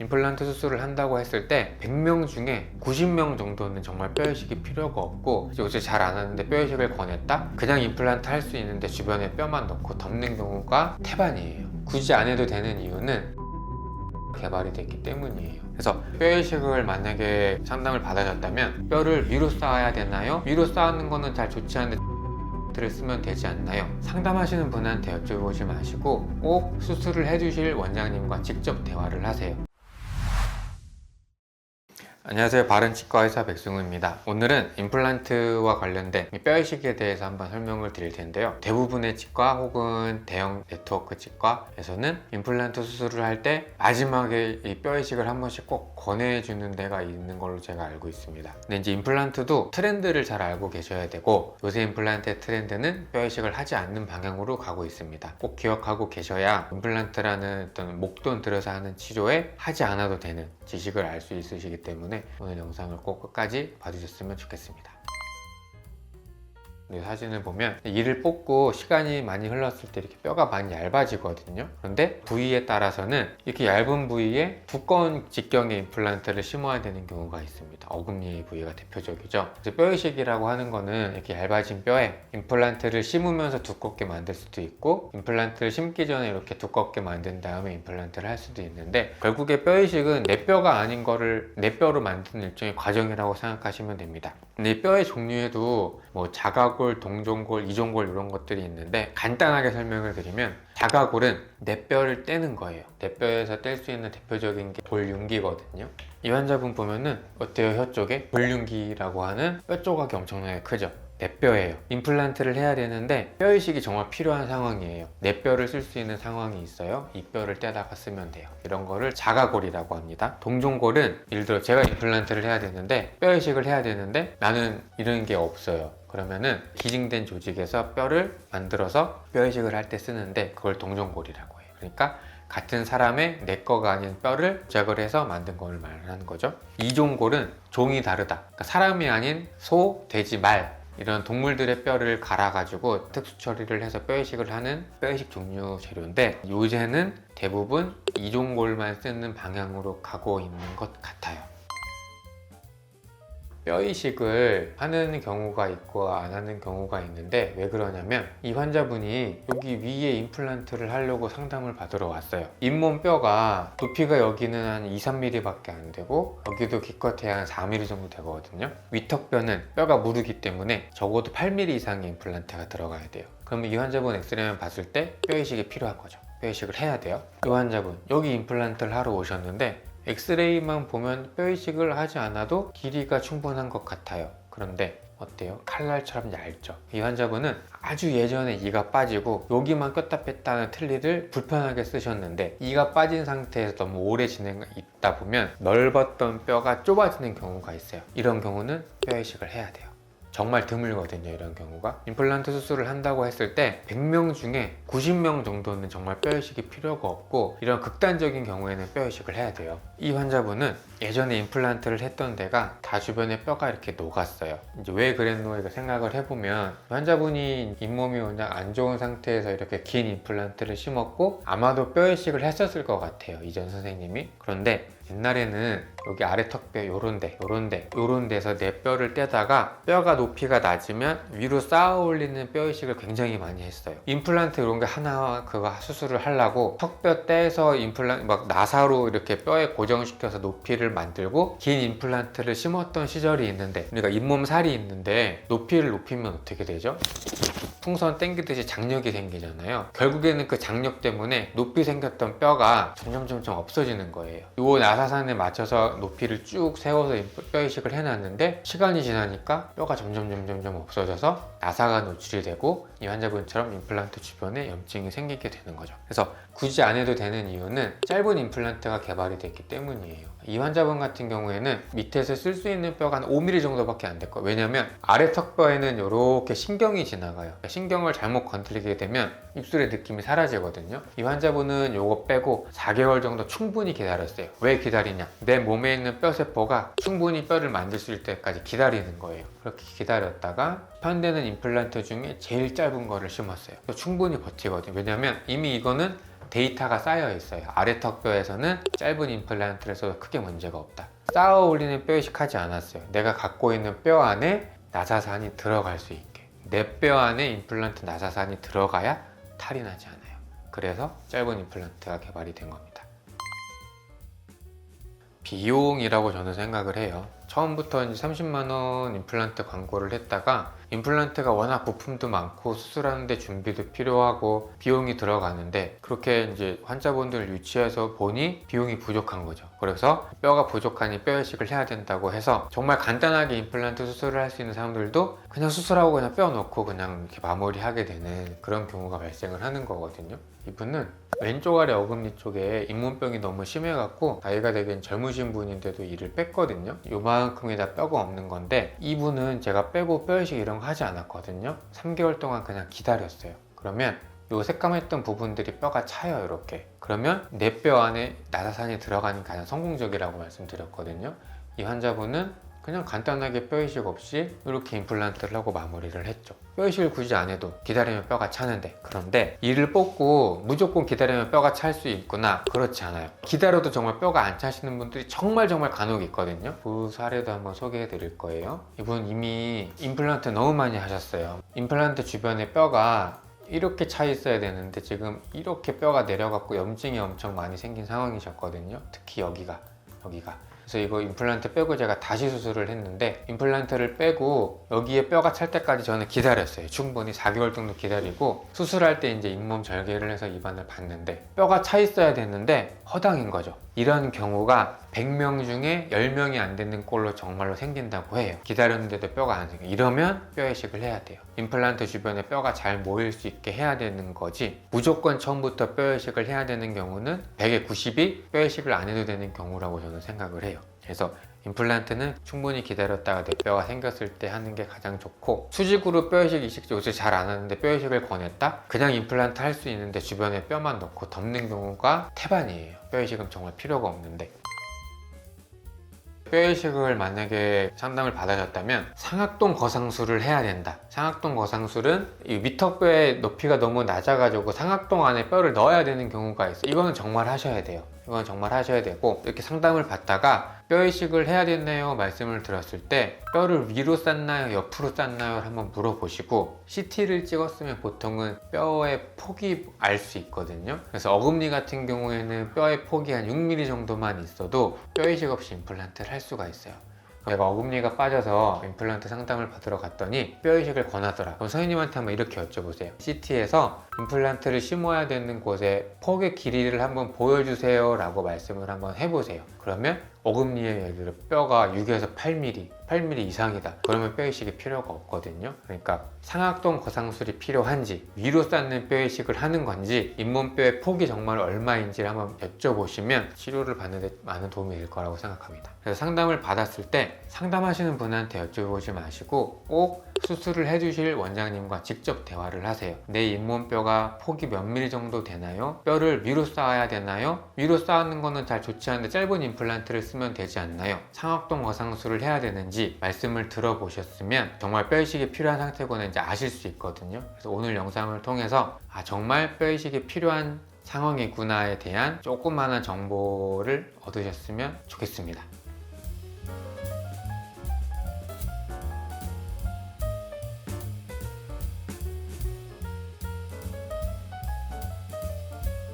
임플란트 수술을 한다고 했을 때 100명 중에 90명 정도는 정말 뼈 이식이 필요가 없고 요새 잘 안 하는데 뼈 이식을 권했다? 그냥 임플란트 할 수 있는데 주변에 뼈만 넣고 덮는 경우가 태반이에요. 굳이 안 해도 되는 이유는 개발이 됐기 때문이에요. 그래서 뼈 이식을 만약에 상담을 받아셨다면 뼈를 위로 쌓아야 되나요? 위로 쌓는 거는 잘 좋지 않은데 를 쓰면 되지 않나요? 상담하시는 분한테 여쭤보지 마시고 꼭 수술을 해주실 원장님과 직접 대화를 하세요. 안녕하세요. 바른치과 의사 백승우입니다. 오늘은 임플란트와 관련된 이 뼈이식에 대해서 한번 설명을 드릴 텐데요. 대부분의 치과 혹은 대형 네트워크 치과에서는 임플란트 수술을 할 때 마지막에 이 뼈 이식을 한 번씩 꼭 권해 주는 데가 있는 걸로 제가 알고 있습니다. 근데 이제 임플란트도 트렌드를 잘 알고 계셔야 되고 요새 임플란트의 트렌드는 뼈 이식을 하지 않는 방향으로 가고 있습니다. 꼭 기억하고 계셔야 임플란트라는 어떤 목돈 들여서 하는 치료에 하지 않아도 되는 지식을 알 수 있으시기 때문에 오늘 영상을 꼭 끝까지 봐주셨으면 좋겠습니다. 이 사진을 보면 이를 뽑고 시간이 많이 흘렀을 때 이렇게 뼈가 많이 얇아지거든요. 그런데 부위에 따라서는 이렇게 얇은 부위에 두꺼운 직경의 임플란트를 심어야 되는 경우가 있습니다. 어금니 부위가 대표적이죠. 그래서 뼈이식이라고 하는 거는 이렇게 얇아진 뼈에 임플란트를 심으면서 두껍게 만들 수도 있고 임플란트를 심기 전에 이렇게 두껍게 만든 다음에 임플란트를 할 수도 있는데 결국에 뼈이식은 내 뼈가 아닌 거를 내 뼈로 만드는 일종의 과정이라고 생각하시면 됩니다. 근데 이 뼈의 종류에도 뭐 자가골, 동종골, 이종골 이런 것들이 있는데 간단하게 설명을 드리면 자가골은 내 뼈를 떼는 거예요. 내 뼈에서 뗄 수 있는 대표적인 게 돌윤기거든요. 이 환자분 보면은 어때요? 혀 쪽에 돌윤기라고 하는 뼈 조각이 엄청나게 크죠. 내 뼈예요. 임플란트를 해야 되는데 뼈 이식이 정말 필요한 상황이에요. 내 뼈를 쓸 수 있는 상황이 있어요. 이 뼈를 떼다가 쓰면 돼요. 이런 거를 자가골이라고 합니다. 동종골은 예를 들어 제가 임플란트를 해야 되는데 뼈 이식을 해야 되는데 나는 이런 게 없어요. 그러면은 기증된 조직에서 뼈를 만들어서 뼈 이식을 할 때 쓰는데 그걸 동종골이라고 해요. 그러니까 같은 사람의 내 거가 아닌 뼈를 제거를 해서 만든 걸 말하는 거죠. 이종골은 종이 다르다. 그러니까 사람이 아닌 소, 돼지, 말 이런 동물들의 뼈를 갈아가지고 특수 처리를 해서 뼈이식을 하는 뼈이식 종류 재료인데 요새는 대부분 이종골만 쓰는 방향으로 가고 있는 것 같아요. 뼈 이식을 하는 경우가 있고 안 하는 경우가 있는데 왜 그러냐면 이 환자분이 여기 위에 임플란트를 하려고 상담을 받으러 왔어요. 잇몸 뼈가 높이가 여기는 한 2, 3mm 밖에 안 되고 여기도 기껏해야 한 4mm 정도 되거든요. 위턱뼈는 뼈가 무르기 때문에 적어도 8mm 이상의 임플란트가 들어가야 돼요. 그러면 이 환자분 엑스레이만 봤을 때 뼈 이식이 필요한 거죠. 뼈 이식을 해야 돼요. 이 환자분 여기 임플란트를 하러 오셨는데 엑스레이만 보면 뼈 이식을 하지 않아도 길이가 충분한 것 같아요. 그런데 어때요? 칼날처럼 얇죠. 이 환자분은 아주 예전에 이가 빠지고 여기만 꼈다 뺐다 하는 틀니를 불편하게 쓰셨는데 이가 빠진 상태에서 너무 오래 진행 있다 보면 넓었던 뼈가 좁아지는 경우가 있어요. 이런 경우는 뼈 이식을 해야 돼요. 정말 드물거든요 이런 경우가. 임플란트 수술을 한다고 했을 때 100명 중에 90명 정도는 정말 뼈이식이 필요가 없고 이런 극단적인 경우에는 뼈이식을 해야 돼요. 이 환자분은 예전에 임플란트를 했던 데가 다 주변에 뼈가 이렇게 녹았어요. 이제 왜 그랬노 이거 생각을 해보면 환자분이 잇몸이 그냥 안 좋은 상태에서 이렇게 긴 임플란트를 심었고 아마도 뼈 이식을 했었을 것 같아요 이전 선생님이. 그런데 옛날에는 여기 아래 턱뼈 요런데 요런데 요런 데서 내 뼈를 떼다가 뼈가 높이가 낮으면 위로 쌓아 올리는 뼈 이식을 굉장히 많이 했어요. 임플란트 이런 게 하나 그거 수술을 하려고 턱뼈 떼서 임플란트 막 나사로 이렇게 뼈에 고정시켜서 높이 를 만들고 긴 임플란트를 심었던 시절이 있는데 우리가 잇몸 살이 있는데 높이를 높이면 어떻게 되죠? 풍선 땡기듯이 장력이 생기잖아요. 결국에는 그 장력 때문에 높이 생겼던 뼈가 점점 점점 없어지는 거예요. 요 나사산에 맞춰서 높이를 쭉 세워서 뼈 이식을 해놨는데 시간이 지나니까 뼈가 점점 점점 점 없어져서 나사가 노출이 되고 이 환자분처럼 임플란트 주변에 염증이 생기게 되는 거죠. 그래서 굳이 안 해도 되는 이유는 짧은 임플란트가 개발이 됐기 때문이에요. 이 환자분 같은 경우에는 밑에서 쓸 수 있는 뼈가 한 5mm 정도밖에 안 됐고 왜냐면 아래 턱뼈에는 이렇게 신경이 지나가요. 신경을 잘못 건드리게 되면 입술의 느낌이 사라지거든요. 이 환자분은 이거 빼고 4개월 정도 충분히 기다렸어요. 왜 기다리냐? 내 몸에 있는 뼈세포가 충분히 뼈를 만들 수 있을 때까지 기다리는 거예요. 그렇게 기다렸다가 편되는 임플란트 중에 제일 짧은 거를 심었어요. 충분히 버티거든요. 왜냐면 이미 이거는 데이터가 쌓여 있어요. 아래 턱뼈에서는 짧은 임플란트를 써도 크게 문제가 없다. 쌓아 올리는 뼈 이식하지 않았어요. 내가 갖고 있는 뼈 안에 나사산이 들어갈 수 있게. 내 뼈 안에 임플란트 나사산이 들어가야 탈이 나지 않아요. 그래서 짧은 임플란트가 개발이 된 겁니다. 비용이라고 저는 생각을 해요. 처음부터 이제 30만 원 임플란트 광고를 했다가 임플란트가 워낙 부품도 많고 수술하는데 준비도 필요하고 비용이 들어가는데 그렇게 이제 환자분들을 유치해서 보니 비용이 부족한 거죠. 그래서 뼈가 부족하니 뼈 이식을 해야 된다고 해서 정말 간단하게 임플란트 수술을 할 수 있는 사람들도 그냥 수술하고 그냥 뼈 넣고 그냥 이렇게 마무리하게 되는 그런 경우가 발생을 하는 거거든요. 이분은 왼쪽 아래 어금니 쪽에 잇몸병이 너무 심해갖고 나이가 되긴 젊으신 분인데도 이를 뺐거든요. 요만큼이 다 뼈가 없는 건데 이분은 제가 빼고 뼈 이식 이런 거 하지 않았거든요. 3개월 동안 그냥 기다렸어요. 그러면 요 새까맸던 부분들이 뼈가 차요 이렇게 그러면 내 뼈 안에 나사산이 들어가는 게 가장 성공적이라고 말씀드렸거든요 이 환자분은 그냥 간단하게 뼈 이식 없이 이렇게 임플란트를 하고 마무리를 했죠. 뼈 이식을 굳이 안 해도 기다리면 뼈가 차는데. 그런데 이를 뽑고 무조건 기다리면 뼈가 찰 수 있구나. 그렇지 않아요. 기다려도 정말 뼈가 안 차시는 분들이 정말 정말 간혹 있거든요. 그 사례도 한번 소개해 드릴 거예요. 이분 이미 임플란트 너무 많이 하셨어요. 임플란트 주변에 뼈가 이렇게 차 있어야 되는데 지금 이렇게 뼈가 내려갖고 염증이 엄청 많이 생긴 상황이셨거든요. 특히 여기가 여기가. 그래서 이거 임플란트 빼고 제가 다시 수술을 했는데 임플란트를 빼고 여기에 뼈가 찰 때까지 저는 기다렸어요. 충분히 4개월 정도 기다리고 수술할 때 이제 잇몸 절개를 해서 입안을 봤는데 뼈가 차 있어야 되는데 허당인 거죠. 이런 경우가 100명 중에 10명이 안 되는 꼴로 정말로 생긴다고 해요. 기다렸는데도 뼈가 안 생겨. 이러면 뼈 이식을 해야 돼요. 임플란트 주변에 뼈가 잘 모일 수 있게 해야 되는 거지. 무조건 처음부터 뼈 이식을 해야 되는 경우는 100에 90이 뼈 이식을 안 해도 되는 경우라고 저는 생각을 해요. 그래서 임플란트는 충분히 기다렸다가 내 뼈가 생겼을 때 하는 게 가장 좋고 수직으로 뼈 이식 이식 요새 잘 안 하는데 뼈 이식을 권했다? 그냥 임플란트 할 수 있는데 주변에 뼈만 넣고 덮는 경우가 태반이에요. 뼈 이식은 정말 필요가 없는데 뼈 이식을 만약에 상담을 받으셨다면 상악동 거상술을 해야 된다. 상악동 거상술은 이 위턱뼈의 높이가 너무 낮아가지고 상악동 안에 뼈를 넣어야 되는 경우가 있어요. 이거는 정말 하셔야 돼요. 이건 정말 하셔야 되고 이렇게 상담을 받다가 뼈 이식을 해야 되나요? 말씀을 들었을 때 뼈를 위로 쌌나요? 옆으로 쌌나요? 한번 물어보시고 CT를 찍었으면 보통은 뼈의 폭이 알 수 있거든요. 그래서 어금니 같은 경우에는 뼈의 폭이 한 6mm 정도만 있어도 뼈 이식 없이 임플란트를 할 수가 있어요. 내가 어금니가 빠져서 임플란트 상담을 받으러 갔더니 뼈 이식을 권하더라. 그럼 선생님한테 한번 이렇게 여쭤보세요. CT에서 임플란트를 심어야 되는 곳에 폭의 길이를 한번 보여주세요 라고 말씀을 한번 해보세요. 그러면 어금니에 예를 들어 뼈가 6에서 8mm, 8mm 이상이다. 그러면 뼈 이식이 필요가 없거든요. 그러니까 상악동 거상술이 필요한지, 위로 쌓는 뼈 이식을 하는 건지, 잇몸뼈의 폭이 정말 얼마인지를 한번 여쭤보시면 치료를 받는데 많은 도움이 될 거라고 생각합니다. 그래서 상담을 받았을 때 상담하시는 분한테 여쭤보지 마시고 꼭 수술을 해주실 원장님과 직접 대화를 하세요. 내 잇몸뼈가 폭이 몇 미리 정도 되나요? 뼈를 위로 쌓아야 되나요? 위로 쌓는 거는 잘 좋지 않은데 짧은 임플란트를 쓰면 되지 않나요? 상악동 거상술을 해야 되는지 말씀을 들어보셨으면 정말 뼈 이식이 필요한 상태고는 이제 아실 수 있거든요. 그래서 오늘 영상을 통해서 아 정말 뼈 이식이 필요한 상황이구나에 대한 조그마한 정보를 얻으셨으면 좋겠습니다.